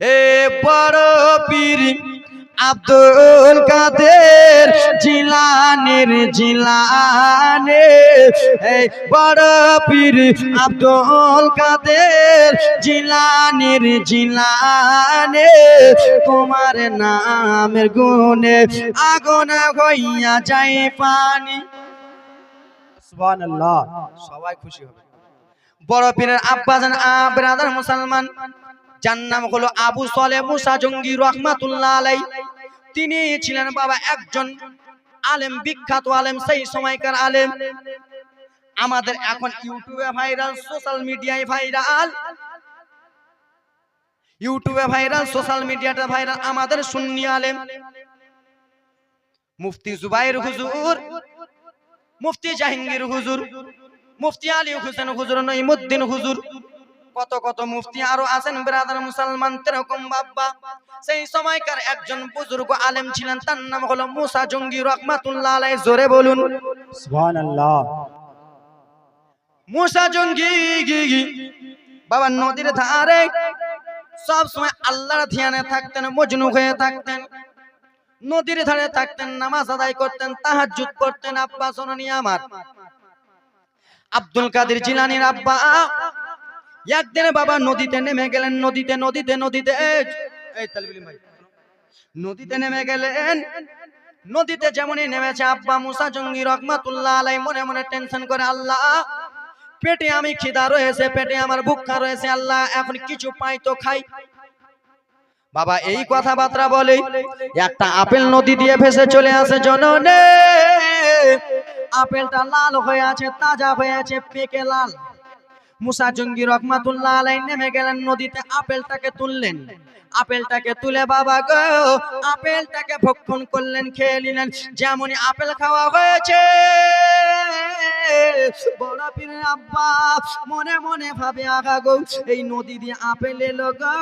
এ পীর আব্দুল কাদের জিলানের জিলানে। বড় পীর আব্দুল কাদের জিলানের জিলানে। তোমার নামের গুণে আগুন হইয়া যায় পানি। সবাই খুশি হবে। বড় পীরের আব্বাজান ব্রাদার মুসলমান যার নাম হলো আবু সলে মুসা জঙ্গি রহমাতুল্লাহ আলাই তিনি ছিলেন বাবা একজন আলেম, বিখ্যাত আলেম, সেই সময়কার আলেম। আমাদের এখন ইউটিউবে ভাইরাল, সোশ্যাল মিডিয়ায় ভাইরাল। ইউটিউবে ভাইরাল, সোশ্যাল মিডিয়াতে ভাইরাল আমাদের সুন্নি আলেম। মুফতি জুবাইর হুজুর, মুফতি জাহাঙ্গীর হুজুর, মুফতি আলী হুসেন হুজুর নইমুদ্দিন হুজুর কত কত মুফতি আরও আছেন ব্রাদার মুসলমান তেরকম বাব্বা সেই সময়কার একজন বুজুর্গ আলেম ছিলেন তার নাম হলো মুসা জঙ্গি রহমাতুল্লাহ আলাই জোরে বলুন। সুবহানাল্লাহ। মুসা জঙ্গি বাবা নদীর ধারে সব সময় আল্লাহর ধ্যানে থাকতেন মজনু হয়ে থাকতেন। নদীর ধারে থাকতেন নামাজ আদায় করতেন তাহাজ্জুদ করতেন আব্বা শোনানি আমার। আব্দুল কাদের জিলানির আব্বা। একদিন বাবা নদীতে নেমে গেলেন, নদীতে নদীতে নদীতে। নদীতে নেমে গেলেন, নদীতে যেমনই নেমেছে আব্বা মুসা জঙ্গি রহমাতুল্লাহ আলাই মনে মনে টেনশন করে, আল্লাহ, পেটে আমি খিদা রয়েছে, পেটে আমার ভুক্ষা রয়েছে, আল্লাহ, এখন কিছু পাই তো খাই। বাবা এই কথাবার্তা বলে, একটা আপেল নদী দিয়ে ভেসে চলে আসে জননে। আপেলটা লাল হয়ে আছে, তাজা হয়ে আছে, পেকে লাল। মুসা জঙ্গি রহমাতুল্লাহ আলাই নেমে গেলেন, নদীতে আপেলটাকে তুললেন। আপেলটাকে তুলে বাবা গো আপেলটাকে ভক্ষণ করলেন, খেয়ে নিলেন। যেমনই আপেল খাওয়া হয়েছে, বড় মনে মনে ভাবে আগা গো, এই নদী দিয়ে আপেল এলো গো,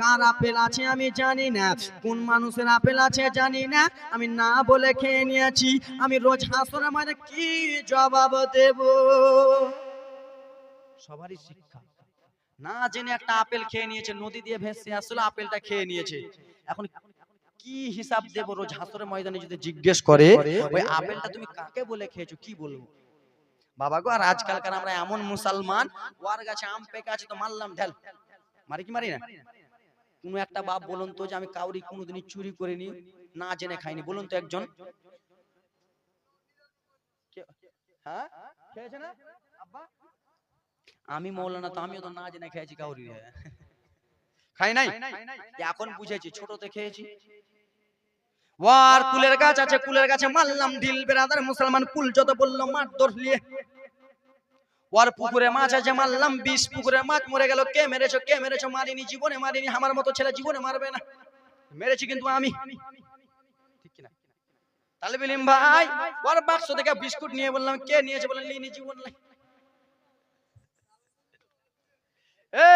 কার আপেল আছে আমি জানি না। কোন মানুষের আপেল আছে জানি না। আমি না বলে খেয়ে নিয়েছি, আমি রোজ হাসরের মাঝে কি জবাব দেব? সবারই শিক্ষা। না জেনে একটা আপেল খেয়ে নিয়েছে নদী দিয়ে ভেসে আসলে আপেলটা খেয়ে নিয়েছে। এখন কি হিসাব দেব রোজ হাসরের ময়দানে যদি জিজ্ঞেস করে ওই আপেলটা তুমি কাকে বলে খেয়েছো কি বলব? বাবা গো আর আজকালকার আমরা এমন মুসলমান ওয়ার গাছে আম পেকে আছে তো মারলাম ঢেল মারি কি মারি না? কোনো একটা বাপ বলুন তো যে আমি কাউরি কোনোদিনই চুরি করিনি না জেনে খাইনি। বলুন তো একজন। হ্যাঁ? খেয়েছে না? আমি মৌলানা তো আমিও তো না জেনে খেয়েছি কাউরি। খাই নাই? এখন বুঝেছি ছোটতে খেয়েছি। ওয়ার কুলের গাছ আছে কুলের গাছে মারলাম ঢিল বেরাদার মুসলমান কুল যত বলল মার ওর পুকুরে মাছ আছে মারলাম বিষ পুকুরে মাছ মরে গেল কে মেরেছো কে মেরেছো মারিনি জীবনে মারিনি আমার মতো ছেলে জীবনে মারবে না। মেরেছি কিন্তু আমি। ঠিক কিনা? তাহলে বিলিম ভাই ওর বাক্স থেকে বিস্কুট নিয়ে বললাম কে নিয়েছে বলেন লিনি জীবন এ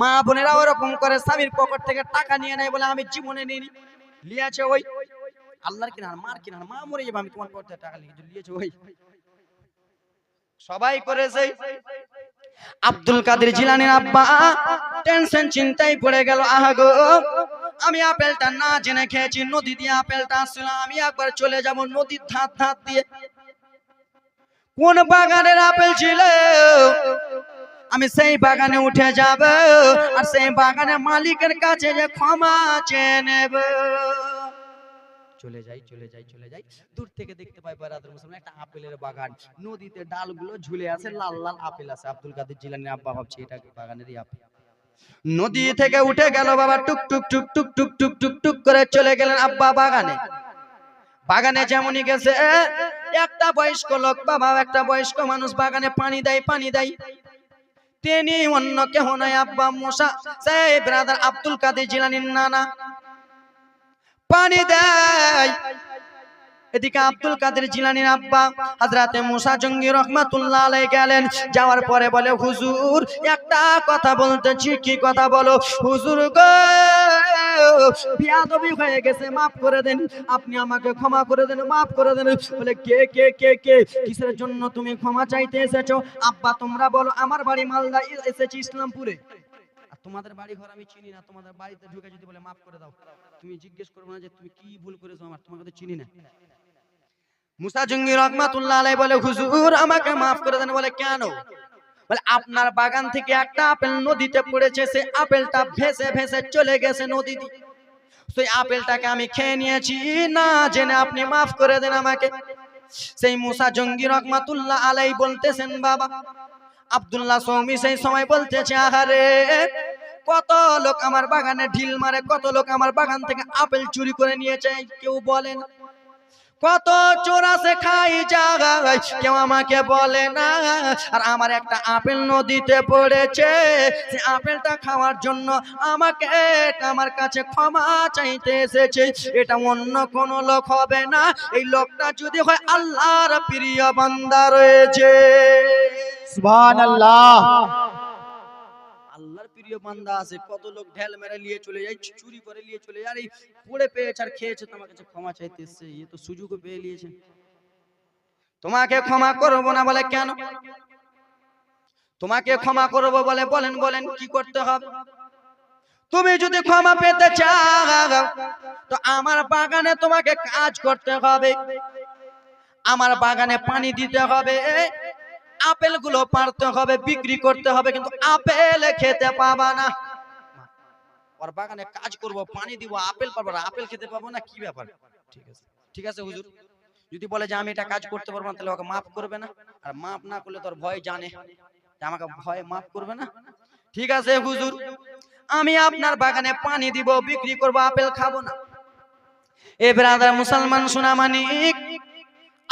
মা বোনেরা ওরকম করে স্বামীর পকেট থেকে টাকা নিয়ে নেয় বলে আমি জীবনে নিইনি, লিয়াছে ওই। আল্লাহর কিনার, মার কিনার, মা মরে যাবে, আমি তোমার পকেট টাকা লিখে লিয়েছে ওই। সবাই করেছে। আব্দুল কাদের জিলানির আব্বা টেনশন চিন্তায় পড়ে গেল, আহা গো, আমি আপেলটা না জেনে খেয়েছি, নদী দিয়ে আপেলটা আসছিল, আমি একবার চলে যাব নদীর ধার ধার দিয়ে। কোন বাগানের আপেল ছিল? আমি সেই বাগানে উঠে যাব আর সেই বাগানে মালিকের কাছে যে ক্ষমা চেয়ে নেব। চলে যাই চলে যাই চলে যাই। দূর থেকে দেখতে পাই বারাদার মুসলমান একটা আপেলের বাগান। নদীতে ডালগুলো ঝুলে আছে লাল লাল আপেল আছে। আব্দুল কাদের জিলানি আব্বা ভাবছে এটা বাগানেরই আপেল? নদী থেকে উঠে গেল বাবা টুক টুক টুক টুক টুক টুক টুক টুক করে চলে গেলেন আব্বা বাগানে। বাগানে যেমনই গেছে একটা বয়স্ক লোক বাবা একটা বয়স্ক মানুষ বাগানে পানি দেয় পানি দেয়। তিনি অন্য কেহ নয় আব্বা মুসা। সেই ব্রাদার আব্দুল কাদের জিলানির নানা। পানি দেয়। এদিকে আব্দুল কাদের জিলানির আব্বা, হাজরাতে মুসা জঙ্গি রহমাতুল্লাহ গেলেন। যাওয়ার পরে বলে, হুজুর, একটা কথা বলতেছি, কি কথা বলো? হুজুর গো বিয়াদবি হয়ে গেছে, মাফ করে দেন। আপনি আমাকে ক্ষমা করে দেন, মাফ করে দেন। বলে, কে কে কে কে? কিসের জন্য তুমি ক্ষমা চাইতে এসেছ? আব্বা, তোমরা বলো, আমার বাড়ি মালদা এসেছি ইসলামপুরে। তোমাদের বাড়ি ঘর আমি চিনি না, তোমাদের বাড়িতে ঢুকে যদি বলে, মাফ করে দাও। তুমি জিজ্ঞেস করবে না যে, তুমি কি ভুল করেছ আমার? তোমাকে চিনি না। মুসা জঙ্গি রহমাতুল্লাহ বলে, হুজুর, আমাকে মাফ করে দেন। বলে, কেন? বলে, আপনার বাগান থেকে একটা আপেল নদীতে পড়েছে, সেই আপেলটা ভেসে ভেসে চলে গেছে নদীতে। সেই আপেলটাকে আমি খেয়ে নিয়েছি। না, জেনে আপনি মাফ করে দেন আমাকে। সেই মুসা জঙ্গি রহমাতুল্লাহ আলাই বলতেছেন, বাবা, আব্দুল্লাহ সৌমি সেই সময় বলতেছে, আহারে, কত লোক আমার বাগানে ঢিল মারে, কত লোক আমার বাগান থেকে আপেল চুরি করে নিয়েছে, কেউ বলেন কত চোর আছে খাই জাগায়, কেউ আমাকে বলে না। আর আমার একটা আপেল নদীতে পড়েছে, সে আপেলটা খাওয়ার জন্য আমাকে আমার কাছে ক্ষমা চাইতে এসেছে। এটা অন্য কোনো লোক হবে না। এই লোকটা যদি হয় আল্লাহর প্রিয় বান্দা রয়েছে। প্রিয় বান্দা আছে কত লোক ঢেল মেরে নিয়ে চলে যায় চুরি করে নিয়ে চলে যায় পড়ে পেয়েছে আর খেয়েছে, তোমার কাছে ক্ষমা চাইতে এসছে, এ তো সুযোগও পেয়ে নিয়েছে। তোমাকে ক্ষমা করব না বলে কেন? তোমাকে ক্ষমা করব বলে বলেন বলেন কি করতে হবে? তুমি যদি ক্ষমা পেতে চাও, তো আমার বাগানে তোমাকে কাজ করতে হবে। আমার বাগানে পানি দিতে হবে। আপেলগুলো পারতে হবে, বিক্রি করতে হবে, কিন্তু আপেল খেতে পাবা না। ওর বাগানে কাজ করব, পানি দিব, আপেল পাবো না, আপেল খেতে পাবো না, কি ব্যাপার? ঠিক আছে। ঠিক আছে, হুজুর। যদি বলে যে আমি এটা কাজ করতে পারব না, তাহলে ওকে মাফ করবে না। আর মাফ না করলে তোর ভয় জানে। আমাকে ভয় মাফ করবে না? ঠিক আছে, হুজুর। আমি আপনার বাগানে পানি দিব, বিক্রি করব, আপেল খাব না। এ ব্রাদার মুসলমান সোনা মানিক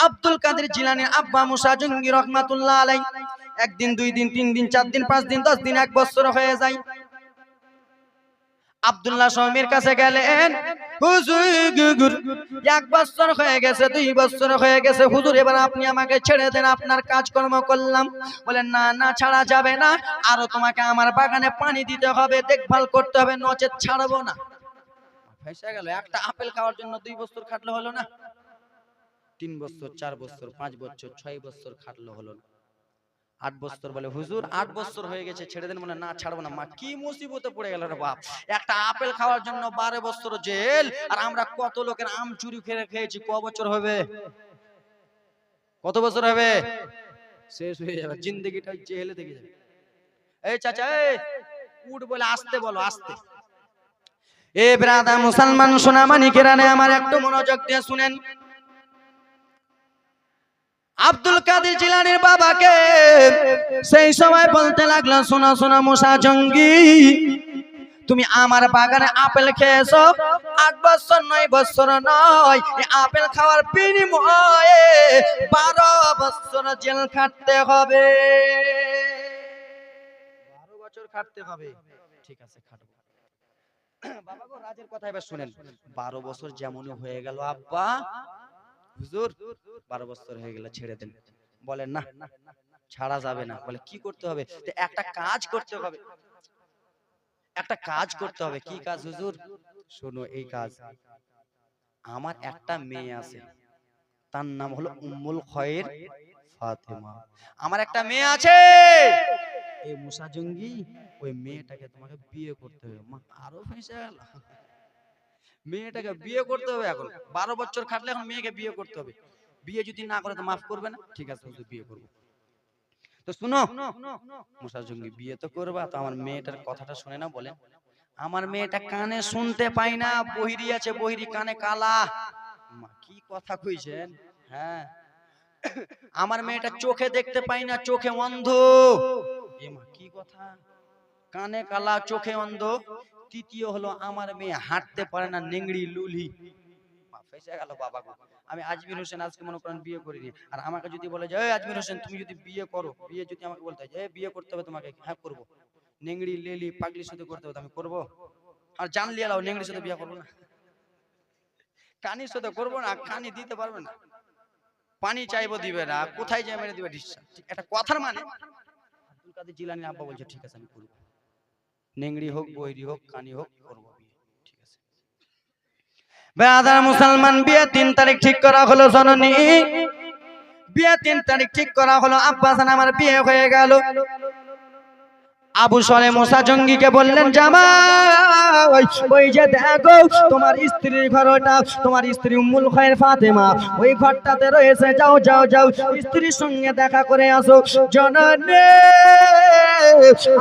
আব্দুল কাদের জিলানির আব্বা মুসা জঙ্গি রহমাতুল্লাহ আলাই একদিন, দুই দিন, তিন দিন, চার দিন, পাঁচ দিন, দশ দিন, এক বছর হয়ে যায়। আব্দুল্লাহ স্বামীর কাছে গেলেন এক বছর হয়ে গেছে, দুই বছর হয়ে গেছে। হুজুর, এবার আপনি আমাকে ছেড়ে দেন, আপনার কাজকর্ম করলাম। বলেন, না না, ছাড়া যাবে না। আরও তোমাকে আমার বাগানে পানি দিতে হবে, দেখভাল করতে হবে, নচেত ছাড়বো না। ফেসে গেল, একটা আপেল খাওয়ার জন্য দুই বছর খাটলে হলো না? তিন বছর, চার বছর, পাঁচ বছর, ছয় বছর খাটলো হলো না। আট বছর বলে, হুজুর, আট বছর হয়ে গেছে, ছেড়ে দেন মানে না, ছাড়বো না, মা, কি মুসিবতে পড়ে গেল বাপ? একটা আপেল খাওয়ার জন্য বারো বছর জেল, আর আমরা কত লোকের আম চুরি খেয়ে খেয়েছি, ক বছর হবে? কত বছর হবে? শেষ হয়ে যাবে, জিন্দগিটা জেলে থেকে যাবে। এই চাচা, এই, উঠ বলে, আসতে বলো, আসতে। এ ব্রাদা মুসলমান সোনা মানিকেরানে আমার একটু মনোযোগ দিয়ে শুনেন। আব্দুল কাদের জিলানির বাবাকে সেই সময় বলতে লাগল, শোনা শোনা মুসা জঙ্গি, তুমি আমার বাগানে আপেল খেয়েছো। আট বছর নয় বছর নয় আপেল খাওয়ার বিনিময়ে বারো বছর জেল খাটতে হবে। বারো বছর খাটতে হবে। ঠিক আছে, খাটবো। বাবা গো, রাজের কথা এবার শুনেন। বারো বছর যেমন হয়ে গেল, আব্বা। হুজুর, বারো বছর হয়ে গেলে ছেড়ে দেন। বলেন না, ছাড়া যাবে না। বলে, কি করতে হবে? একটা কাজ করতে হবে। একটা কাজ করতে হবে। কি কাজ, হুজুর? শোনো, এই কাজ। আমার একটা মেয়ে আছে। তার নাম হলো উম্মুল খয়ের ফাতেমা। আমার একটা মেয়ে আছে। এই মুসা জঙ্গি, ওই মেয়েটাকে তোমাকে বিয়ে করতে হবে। মা, আরও ফেসে গেল মেয়েটাকে বিয়ে করতে হবে এখন। বারো বছর খাটলে এখন মেয়েকে বিয়ে করতে হবে। বিয়ে যদি না করে তো মাফ করবে না? ঠিক আছে বিয়ে করব। তো শুনো মুসা জঙ্গি বিয়ে তো করবা তো আমার মেয়েটার কথাটা শুনে না বলেন আমার মেয়েটা কানে শুনতে পাই না বহিরি আছে বহিরি কানে কালা। মা, কি কথা কইছেন? হ্যাঁ। আমার মেয়েটা চোখে দেখতে পাই না চোখে অন্ধ। এ মা কি কথা? কানে কালা চোখে অন্ধ। তৃতীয় হলো আমার মেয়ে হাঁটতে পারে না নেংড়ি লুলি। মা, গেল বাবা গো। আমি আজমির হোসেন আজকে মনে করেন বিয়ে করিনি। আর আমাকে যদি বলে যে আজমির হোসেন তুমি যদি বিয়ে করো বিয়ে যদি আমাকে বলতে হয় যে বিয়ে করতে হবে তোমাকে হ্যাঁ করব। নেংড়ি লেলি পাগলির সাথে করতে হবে আমি করব। আর জানলি এলাও নেংড়ির সাথে বিয়ে করব না। কানির সাথে করব না কানি দিতে পারবে না। পানি চাইব দিবে না কোথায় যাই মেরে দিবে ডিসচার্জ একটা কথার মানে। আব্দুল কাদের জিলানি আব্বা বলছে ঠিক আছে আমি করব। নেংড়ি হোক বৈরি হোক কানি হোক করব ঠিক আছে। মুসলমান বিয়ে তিন তারিখ ঠিক করা হলো জননী। বিয়ে তিন তারিখ ঠিক করা হলো আব্বাস আমার বিয়ে হয়ে গেল। আবু সলে মোসা জঙ্গিকে বললেন, জামাই, ওই যে দেখো, তোমার স্ত্রীর ঘর ওটা তোমার স্ত্রী উম্মুল খয়ের ফাতেমা, ওই ঘরটাতে রয়েছে, যাও যাও যাও, স্ত্রীর সঙ্গে দেখা করে আসো। জননে,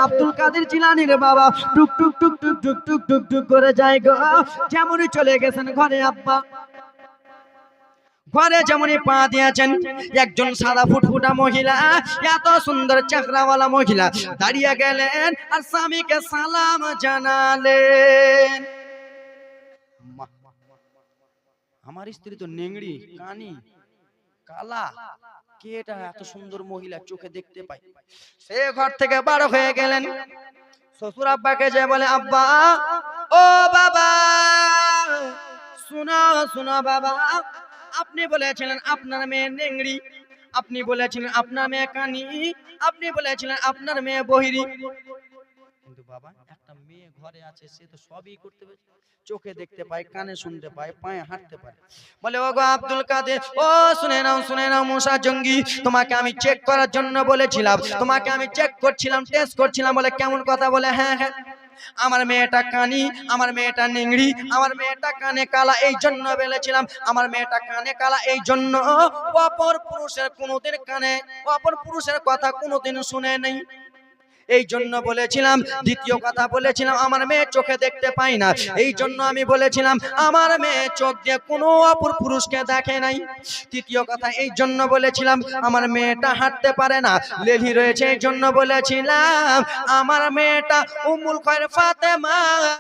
আব্দুল কাদের জিলানির বাবা টুক টুক টুক টুক টুক টুক টুক টুক করে যায় গো। যেমনই চলে গেছেন ঘরে আব্বা। ঘরে যেমনই পা দিয়েছেন, একজন সাদা ফুটফুটা মহিলা, এত সুন্দর চাকরাওয়ালা মহিলা দাঁড়িয়ে গেলেন আর স্বামীকে সালাম জানালেন। আমার স্ত্রী তো নেংড়ি, কানি, কালা। কে এটা এত সুন্দর মহিলা চোখে দেখতে পাই সে ঘর থেকে বার হয়ে গেলেন। শ্বশুর আব্বাকে যে বলে, আব্বা, ও বাবা, শুনো শুনো বাবা আপনি বলেছিলেন আপনার মেয়ে নেংড়ি, আপনি বলেছিলেন আপনার মেয়ে কানি, আপনি বলেছিলেন আপনার মেয়ে বহিরি। চোখে দেখতে কানে শুনতে হাঁটতে ও শুনে জঙ্গি, তোমাকে আমি চেক করার জন্য বলেছিলাম, তোমাকে আমি চেক করছিলাম টেস্ট করছিলাম বলে কেমন কথা বলে? হ্যাঁ হ্যাঁ। আমার মেয়েটা কানি, আমার মেয়েটা নিংড়ি, আমার মেয়েটা কানে কালা এই জন্য বলেছিলাম, আমার মেয়েটা কানে কালা এই জন্য অপর পুরুষের কোনোদিন কানে, অপর পুরুষের কথা কোনোদিন শুনে নেই। এই জন্য বলেছিলাম, দ্বিতীয় কথা বলেছিলাম, আমার মেয়ে চোখে দেখতে পাই না। এই জন্য আমি বলেছিলাম, আমার মেয়ে চোখ দিয়ে কোনো অপর পুরুষকে দেখে নাই। তৃতীয় কথা এই জন্য বলেছিলাম, আমার মেয়েটা হাঁটতে পারে না। লেলি রয়েছে এই জন্য বলেছিলাম, আমার মেয়েটা উমুল কয়ের ফাতেমা।